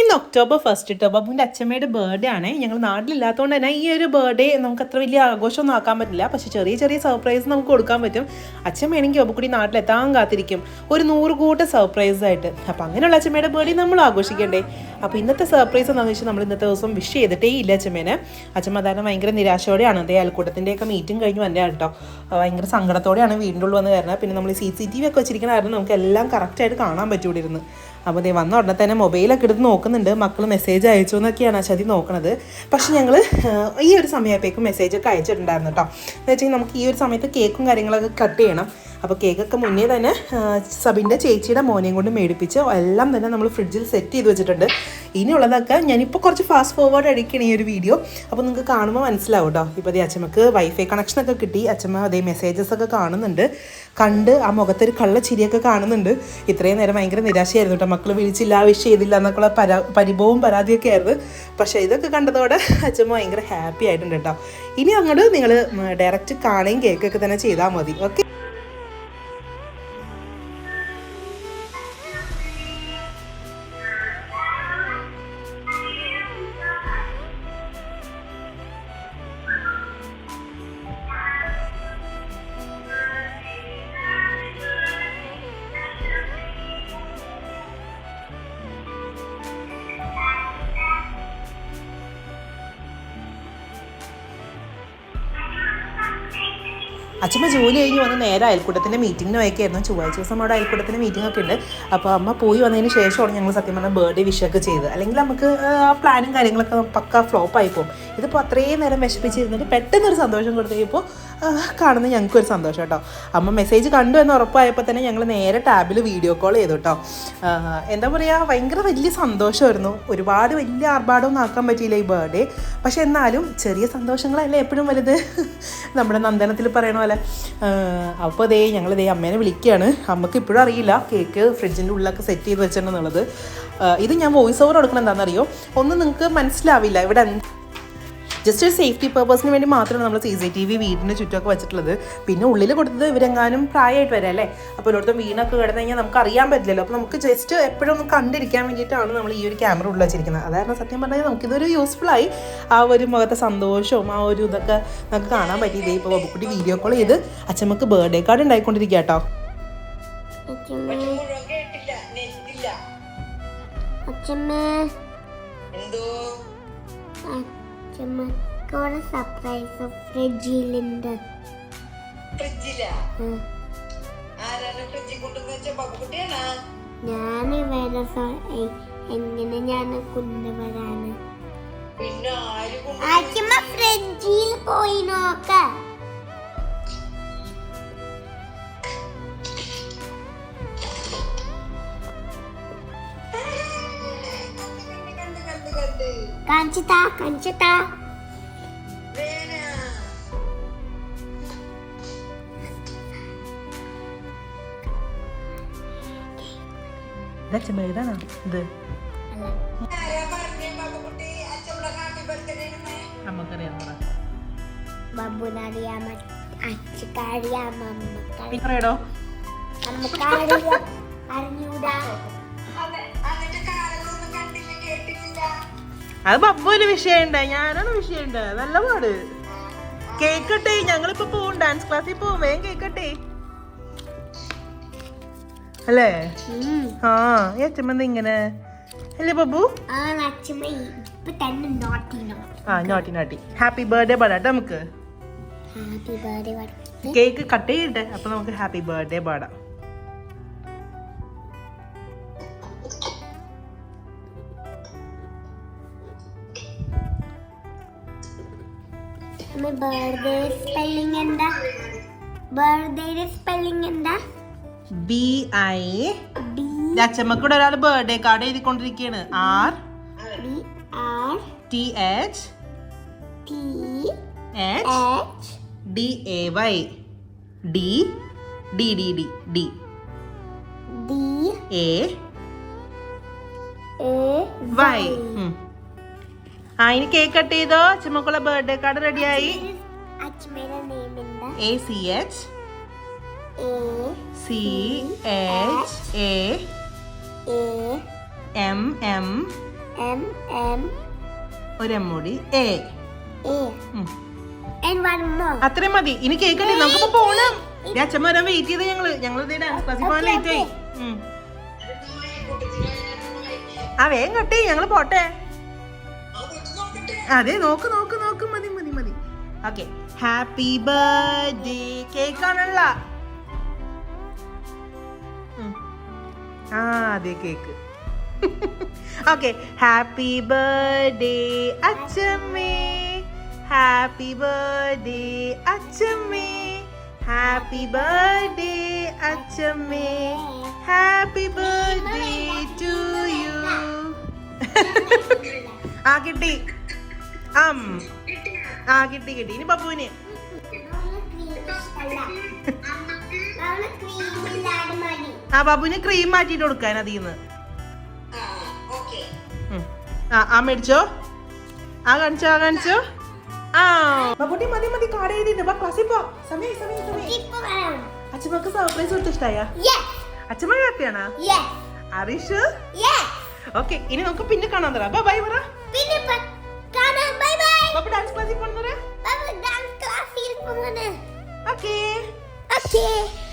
ഇന്ന് October first കേട്ടോ ബബുവിന്റെ അച്ഛമ്മയുടെ ബർത്ത്ഡേ ആണ്. ഞങ്ങൾ നാട്ടിലില്ലാത്തതുകൊണ്ട് തന്നെ ഈ ഒരു ബർത്ത്ഡേ നമുക്ക് അത്ര വലിയ ആഘോഷമൊന്നും ആക്കാൻ പറ്റില്ല. പക്ഷേ ചെറിയ ചെറിയ സർപ്രൈസ് നമുക്ക് കൊടുക്കാൻ പറ്റും. അച്ഛമ്മയാണെങ്കിൽ ബബുക്കുടി നാട്ടിലെത്താൻ കാത്തിരിക്കും. ഒരു നൂറ് കൂട്ട സർപ്രൈസ് ആയിട്ട്. അപ്പോൾ അങ്ങനെയുള്ള അച്ഛമ്മയുടെ ബർത്ത്ഡേ നമ്മൾ ആഘോഷിക്കണ്ടേ? അപ്പോൾ ഇന്നത്തെ സർപ്രൈസ് എന്താണെന്ന് വെച്ചാൽ നമ്മൾ ഇന്നത്തെ ദിവസം വിഷ് ചെയ്തിട്ടേ ഇല്ല അച്ഛമ്മേനെ. അച്ഛമ്മ അതായത് ഭയങ്കര നിരാശയോടെയാണ്. അതേ അയൽക്കൂട്ടത്തിന്റെയൊക്കെ മീറ്റിംഗ് കഴിഞ്ഞ് വന്നേ കേട്ടോ ഭയങ്കര സങ്കടത്തോടെയാണ് വീടിന്റെ ഉള്ളിൽ വന്ന് കയറുന്നത് പിന്നെ നമ്മൾ സി സി ടി വി ഒക്കെ വെച്ചിരിക്കണമായിരുന്നു കാരണം നമുക്ക് എല്ലാം കറക്റ്റായിട്ട് കാണാൻ പറ്റൂടിയിരുന്നു അപ്പോൾ ദേ വന്ന ഉടനെ തന്നെ മൊബൈലൊക്കെ എടുത്ത് നോക്കുന്നുണ്ട്. മക്കൾ മെസ്സേജ് അയച്ചു എന്നൊക്കെയാണ് അശതി നോക്കണത്. പക്ഷെ ഞങ്ങൾ ഈ ഒരു സമയത്തേക്കും മെസ്സേജൊക്കെ അയച്ചിട്ടുണ്ടായിരുന്നു കേട്ടോ എന്ന് വെച്ചാൽ നമുക്ക് ഈ ഒരു സമയത്ത് കേക്കും കാര്യങ്ങളൊക്കെ കട്ട് ചെയ്യണം. അപ്പോൾ കേക്കൊക്കെ മുന്നേ തന്നെ സബിന്റെ ചേച്ചിയുടെ മോനെയും കൊണ്ട് മേടിപ്പിച്ച് എല്ലാം തന്നെ നമ്മൾ ഫ്രിഡ്ജിൽ സെറ്റ് ചെയ്ത് വെച്ചിട്ടുണ്ട്. ഇനിയുള്ളതൊക്കെ ഞാനിപ്പോൾ കുറച്ച് ഫാസ്റ്റ് ഫോർവേഡ് അടിക്കണം ഈ ഒരു വീഡിയോ അപ്പോൾ നിങ്ങൾക്ക് കാണുമ്പോൾ മനസ്സിലാവും കേട്ടോ ഇപ്പോൾ അതേ അച്ഛമ്മക്ക് വൈഫൈ കണക്ഷനൊക്കെ കിട്ടി. അച്ഛമ്മ അതേ മെസ്സേജസ് ഒക്കെ കാണുന്നുണ്ട്. കണ്ട് ആ മുഖത്തൊരു കള്ള ചിരിയൊക്കെ കാണുന്നുണ്ട്. ഇത്രയും നേരം ഭയങ്കര നിരാശയായിരുന്നു കേട്ടോ മക്കൾ വിളിച്ചില്ല വിഷ് ചെയ്തില്ല എന്നൊക്കെയുള്ള പരാ പരിഭവവും പരാതിയൊക്കെ ആയിരുന്നു. പക്ഷേ ഇതൊക്കെ കണ്ടതോടെ അച്ഛമ്മ ഭയങ്കര ഹാപ്പി ആയിട്ടുണ്ട് കേട്ടോ ഇനി അങ്ങോട്ട് നിങ്ങൾ ഡയറക്റ്റ് കാണുകയും കേൾക്കുകയൊക്കെ തന്നെ ചെയ്താൽ മതി. ഓക്കെ അച്ഛമ്മ ജോലി കഴിഞ്ഞ് വന്ന് നേരെ അയൽക്കൂട്ടത്തിന്റെ മീറ്റിങ്ങിന് വയ്ക്കായിരുന്നു ചൊവ്വാഴ്ച ദിവസം അവിടെ അയൽക്കൂട്ടത്തിന്റെ മീറ്റിംഗ് ഒക്കെ ഉണ്ട്. അപ്പോൾ അമ്മ പോയി വന്നതിന് ശേഷമാണ് ഞങ്ങൾ സത്യം പറഞ്ഞാൽ ബർത്ത്ഡേ വിഷൊക്കെ ചെയ്ത് അല്ലെങ്കിൽ നമുക്ക് ആ പ്ലാനും കാര്യങ്ങളൊക്കെ പക്ക ഫ്ലോപ്പ് ആയി പോകും. ഇതിപ്പോൾ അത്രയും നേരം വിഷമിച്ചിരുന്നിട്ട് പെട്ടെന്നൊരു സന്തോഷം കൊടുത്തു കഴിയുമ്പോൾ കാണുന്നത് ഞങ്ങൾക്കൊരു സന്തോഷം കേട്ടോ. അമ്മ മെസ്സേജ് കണ്ടു എന്ന് ഉറപ്പായപ്പോൾ തന്നെ ഞങ്ങൾ നേരെ ടാബിൽ വീഡിയോ കോൾ ചെയ്തു കേട്ടോ. എന്താ പറയുക ഭയങ്കര വലിയ സന്തോഷമായിരുന്നു. ഒരുപാട് വലിയ ആർഭാടമൊന്നും ആക്കാൻ പറ്റിയില്ല ഈ ബർത്ത്ഡേ പക്ഷെ എന്നാലും ചെറിയ സന്തോഷങ്ങളല്ലേ എപ്പോഴും വലുത്? നമ്മുടെ നന്ദനത്തിൽ പറയണ പോലെ. അപ്പോൾ ദേ ഞങ്ങൾ ദേ അമ്മേനെ വിളിക്കുകയാണ് അമ്മയ്ക്ക് ഇപ്പോഴും അറിയില്ല കേക്ക് ഫ്രിഡ്ജിന്റെ ഉള്ളിലൊക്കെ സെറ്റ് ചെയ്ത് വെച്ചിട്ടുണ്ടെന്നുള്ളത് ഇത് ഞാൻ വോയിസ് ഓവർ കൊടുക്കണം എന്താണെന്നറിയോ? ഒന്നും നിങ്ങൾക്ക് മനസ്സിലാവില്ല. ഇവിടെ ജസ്റ്റ് ഒരു സേഫ്റ്റി പർപ്പസിന് വേണ്ടി മാത്രമാണ് നമ്മൾ സി സി ടി വി വീടിന് ചുറ്റുമൊക്കെ വെച്ചിട്ടുള്ളത്. പിന്നെ ഉള്ളിൽ കൊടുത്തത് ഇവരെങ്ങാനും പ്രായമായിട്ട് വരാം അല്ലേ? അപ്പോൾ ഒരിടത്തും വീണൊക്കെ കിടന്നു കഴിഞ്ഞാൽ നമുക്ക് അറിയാൻ പറ്റില്ലല്ലോ. അപ്പോൾ നമുക്ക് ജസ്റ്റ് എപ്പോഴും ഒന്ന് കണ്ടിരിക്കാൻ വേണ്ടിയിട്ടാണ് നമ്മൾ ഈ ഒരു ക്യാമറ ഉള്ളിൽ വെച്ചിരിക്കുന്നത്. അതായത് സത്യം പറഞ്ഞാൽ നമുക്കിതൊരു യൂസ്ഫുൾ ആയി ആ ഒരു മുഖത്തെ സന്തോഷവും ആ ഒരു ഇതൊക്കെ നമുക്ക് കാണാൻ പറ്റിയത് ഇപ്പോൾ ബബുക്കുട്ടി വീഡിയോ കോൾ ചെയ്ത് അച്ഛമ്മക്ക് ബർത്ത്ഡേ കാർഡ് ഉണ്ടായിക്കൊണ്ടിരിക്കുക കേട്ടോ. അച്ഛമ്മ. എന്തോ? അച്ഛമ്മക്കോടെ സർപ്രൈസ് ഫ്രിഡ്ജിലുണ്ട്. ഫ്രിഡ്ജില്ല ആരാണ് ഫ്രിഡ്ജിൽ കൊണ്ടുവന്ന് വെച്ച ബബുക്കുട്ടിയാണോ ഞാൻ വേറെ എങ്ങനെ ഞാൻ കൊണ്ടുവരാണ് പിന്നെ ആര് ഫ്രിഡ്ജിൽ പോയി നോക്ക. കാണിച്ചിട്ടാ വേന അച്ഛമ്മ ഏതാണോ ഇത്? അമ്മക്കറിയാം ബബുനറിയാമ അച്ഛക്കറിയാം അമ്മക്കറിയാം അറിഞ്ഞൂടാ. അത് പപ്പുവിന് വിഷയമുണ്ട്. ഞാനാണ് വിഷയമുണ്ട്. നല്ല പാട്. കേക്കട്ടെ ഞങ്ങളിപ്പോ പോവും. ഡാൻസ് ക്ലാസ്സിൽ പോവും. വേഗം കേക്കട്ടെ. അല്ലേ? ആ ഈ അച്ഛമ്മ ഇങ്ങനെ? അല്ലേ ബാബു ആ നോട്ടി നോട്ടി ഹാപ്പി ബർത്ത്ഡേ പാടാട്ടെ നമുക്ക്. കേക്ക് കട്ട് ചെയ്യട്ടെ? അപ്പൊ നമുക്ക് ഹാപ്പി ബർത്ത്ഡേ പാടാം. ബർത്ത്ഡേ സ്പെല്ലിംഗ് എന്താ? ബർത്ത്ഡേയുടെ സ്പെല്ലിംഗ് എന്താ? ബി ഐ അച്ഛമ്മക്കൂടെ ഒരാൾ birthday card എഴുതിക്കൊണ്ടിരിക്കുകയാണ് R R T H T H D A Y D D D D D D A Y ആ ഇനി കേക്ക് കട്ട് ചെയ്തോ? അച്ഛമ്മക്കുള്ള ബർത്ത്ഡേ കാർഡ് റെഡിയായി A C H C H A M M M M ഒരു M A. അത്രയും മതി. ഇനി കേക്കട്ടെ നമുക്കിപ്പോ പോണം. അച്ഛൻ വെയിറ്റ് ചെയ്ത് ഞങ്ങൾ. ഞങ്ങൾ ലേറ്റ് ആയി. ആ വേഗം കട്ടി ഞങ്ങൾ പോട്ടെ. അതെ നോക്ക് നോക്ക് നോക്ക്. മതി മതി മതി. ഓക്കെ ഹാപ്പി ബർത്ത്ഡേ കേക്കാണല്ല. ആ അതെ കേക്ക്. ഓക്കെ ഹാപ്പി ബർത്ത്ഡേ അച്ഛമ്മേ ഹാപ്പി ബർത്ത്ഡേ അച്ഛമ്മേ ഹാപ്പി ബർത്ത്ഡേ അച്ഛമ്മേ ഹാപ്പി ബർത്ത്ഡേ ടു യു ആ കിട്ടി. അം. ആ കിട്ടി കിട്ടി. ഇനി പപ്പുവിന് ആ ബബുവിന് ക്രീം മാറ്റിട്ട് കൊടുക്കാൻ അതിന്ന് ആ ആ മേടിച്ചോ? ആ കാണിച്ചോ ആ കാണിച്ചോ? ആ. ബബുട്ടി മതി മതി കാർഡ് എഴുതിയിട്ട് ബാ ക്ലാസ്സിൽ പോ സമയം സമയം സമയം. അച്ഛമ്മക്ക് സർപ്രൈസ് കൊടുത്ത് ഇഷ്ടായ? അച്ഛമ്മ ഹാപ്പിയാണോ അറിഷു? ഓക്കെ ഇനി നമുക്ക് പിന്നെ കാണാൻ തരാം. ബൈ ബൈ പറ ബബു ഡാൻസ് ക്ലാസ്സിൽ പോണെന്ന് പറയാം Dance class ഓക്കേ Okay.